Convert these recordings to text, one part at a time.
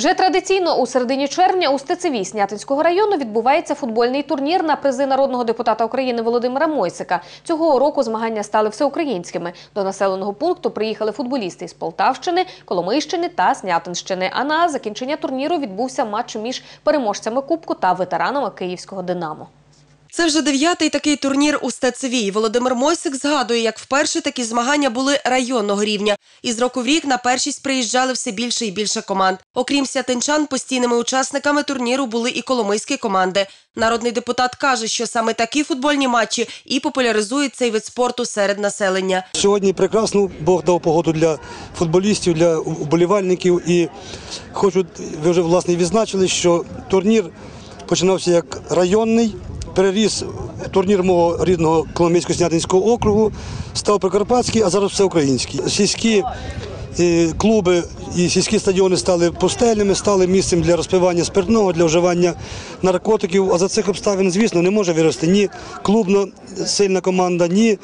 Вже традиційно у середині червня у Стецеві Снятинського району відбувається футбольний турнір на призи народного депутата України Володимира Мойсика. Цього року змагання стали всеукраїнськими. До населеного пункту приїхали футболісти із Полтавщини, Коломийщини та Снятинщини. А на закінчення турніру відбувся матч між переможцями Кубку та ветеранами Київського Динамо. Це вже дев'ятий такий турнір у Стецевій. Володимир Мойсик згадує, як вперше такі змагання були районного рівня. І з року в рік на першість приїжджали все більше і більше команд. Окрім сятинчан, постійними учасниками турніру були і коломийські команди. Народний депутат каже, що саме такі футбольні матчі і популяризують цей вид спорту серед населення. Сьогодні прекрасно Бог дав погоду для футболістів, для вболівальників. І хочу, ви вже власне відзначили, що турнір починався як районний, переріс турнір мого рідного Коломийсько-Снятинського округу, став прикарпатський, а зараз всеукраїнський. Сільські е, клуби і сільські стадіони стали пустельними, стали місцем для розпивання спиртного, для вживання наркотиків. А за цих обставин, звісно, не може вирости ні клубна сильна команда, ні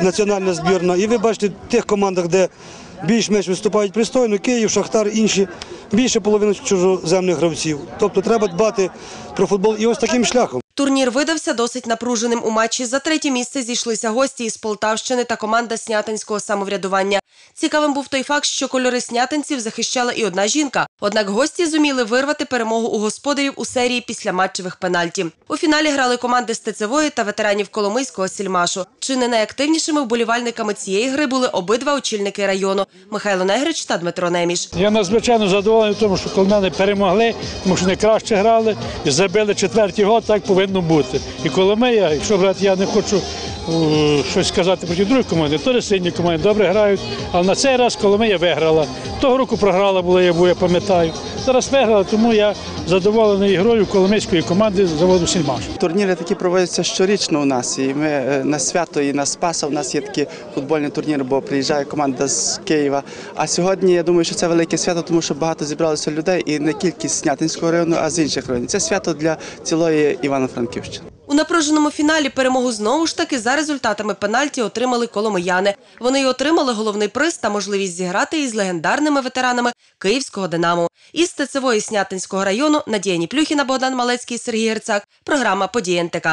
національна збірна. І ви бачите, в тих командах, де більш-менш виступають пристойно, Київ, Шахтар, інші, більше половини чужоземних гравців. Тобто треба дбати про футбол і ось таким шляхом. Турнір видався досить напруженим. У матчі за третє місце зійшлися гості із Полтавщини та команда снятинського самоврядування. Цікавим був той факт, що кольори снятинців захищала і одна жінка. Однак гості зуміли вирвати перемогу у господарів у серії після матчевих пенальті. У фіналі грали команди Стецевої та ветеранів Коломийського сільмашу. Чи не найактивнішими вболівальниками цієї гри були обидва очільники району Михайло Негрич та Дмитро Неміш. Я надзвичайно задоволений, тому, що коломяни перемогли, тому що не краще грали і забили четвертий гол, так повинно бути. І Коломия, якщо брати, я не хочу щось сказати проти другої команди, теж сильні команди добре грають, але на цей раз Коломея виграла. Того року програла була, я пам'ятаю. Зараз виграла, тому я задоволений грою коломийської команди заводу Сільмаш. Турніри такі проводяться щорічно у нас. І ми е, на свято і на Спаса у нас є такі футбольні турніри, бо приїжджає команда з Києва. А сьогодні я думаю, що це велике свято, тому що багато зібралося людей і не тільки з Снятинського району, а з інших районів. Це свято для цілої Івано-Франківщини. У напруженому фіналі перемогу знову ж таки за результатами пенальті отримали коломияни. Вони й отримали головний приз та можливість зіграти із легендарними ветеранами Київського Динамо. Із Стецевої Снятинського району Надія Ніплюхіна, Богдан Малецький, Сергій Герцак. Програма «Події НТК».